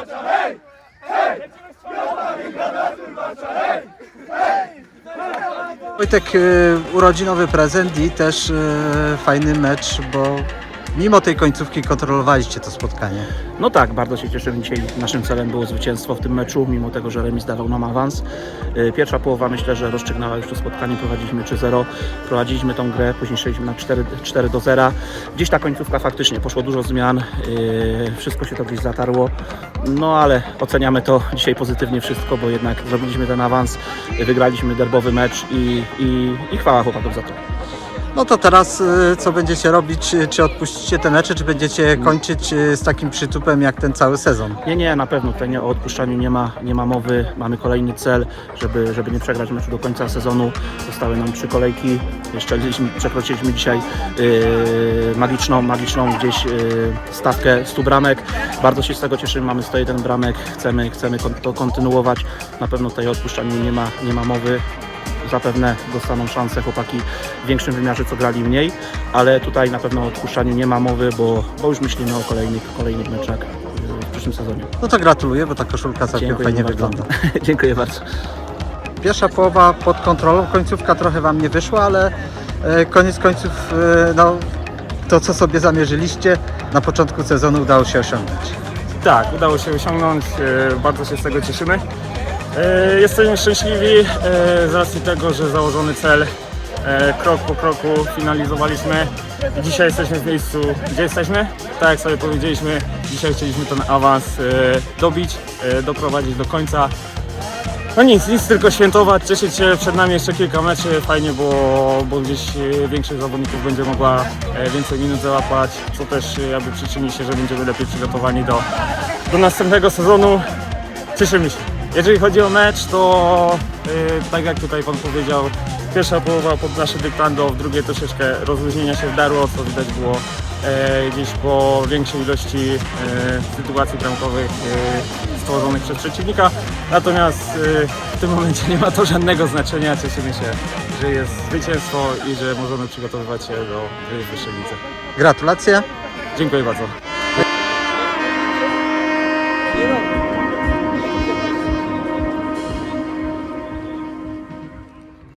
walcza, hej! Hej! Wiosna nas urwacza, hej! Hej! Wojtek, y, urodzinowy prezent i też y, fajny mecz, bo mimo tej końcówki kontrolowaliście to spotkanie. No tak, bardzo się cieszymy. Dzisiaj naszym celem było zwycięstwo w tym meczu, mimo tego, że remis dawał nam awans. Yy, Pierwsza połowa myślę, że rozstrzygnęła już to spotkanie. Prowadziliśmy 3-0, prowadziliśmy tą grę, później szliśmy na 4, 4 do 0. Gdzieś ta końcówka faktycznie poszło dużo zmian, yy, wszystko się to gdzieś zatarło. No ale oceniamy to dzisiaj pozytywnie wszystko, bo jednak zrobiliśmy ten awans, wygraliśmy derbowy mecz i, i, i chwała chłopaków za to. No to teraz y, co będziecie robić? Y, Czy odpuścicie te mecze, czy będziecie kończyć y, z takim przytupem jak ten cały sezon? Nie, nie, na pewno tutaj nie, o odpuszczaniu nie ma, nie ma mowy. Mamy kolejny cel, żeby, żeby nie przegrać meczu do końca sezonu. Zostały nam trzy kolejki. Jeszcze przekroczyliśmy dzisiaj yy, magiczną, magiczną gdzieś yy, stawkę 100 bramek. Bardzo się z tego cieszymy. Mamy 101 bramek. Chcemy, chcemy to kontynuować. Na pewno tutaj o odpuszczaniu nie ma, nie ma mowy. Zapewne dostaną szansę chłopaki w większym wymiarze, co grali mniej, ale tutaj na pewno o odpuszczaniu nie ma mowy, bo, bo już myślimy o kolejnych, kolejnych meczach yy, w przyszłym sezonie. No to gratuluję, bo ta koszulka całkiem Dziękuję fajnie bardzo. wygląda. Dziękuję bardzo. Pierwsza połowa pod kontrolą, końcówka trochę Wam nie wyszła, ale e, koniec końców e, no, to co sobie zamierzyliście na początku sezonu udało się osiągnąć. Tak, udało się osiągnąć, e, bardzo się z tego cieszymy. E, Jesteśmy szczęśliwi e, z racji tego, że założony cel e, krok po kroku finalizowaliśmy dzisiaj jesteśmy w miejscu, gdzie jesteśmy. Tak jak sobie powiedzieliśmy, dzisiaj chcieliśmy ten awans dobić, doprowadzić do końca. No nic, nic tylko świętować, cieszyć się, przed nami jeszcze kilka meczy, fajnie, bo, bo gdzieś większość zawodników będzie mogła więcej minut załapać, co też jakby przyczyni się, że będziemy lepiej przygotowani do, do następnego sezonu. Cieszymy się. Jeżeli chodzi o mecz, to e, tak jak tutaj Pan powiedział, pierwsza połowa pod nasze dyktando, w drugiej troszeczkę rozluźnienia się wdarło, co widać było e, gdzieś po większej ilości e, sytuacji bramkowych e, stworzonych przez przeciwnika. Natomiast w tym momencie nie ma to żadnego znaczenia. Cieszymy się, że jest zwycięstwo i że możemy przygotowywać się do gry w wyższej lidze. Gratulacje. Dziękuję bardzo.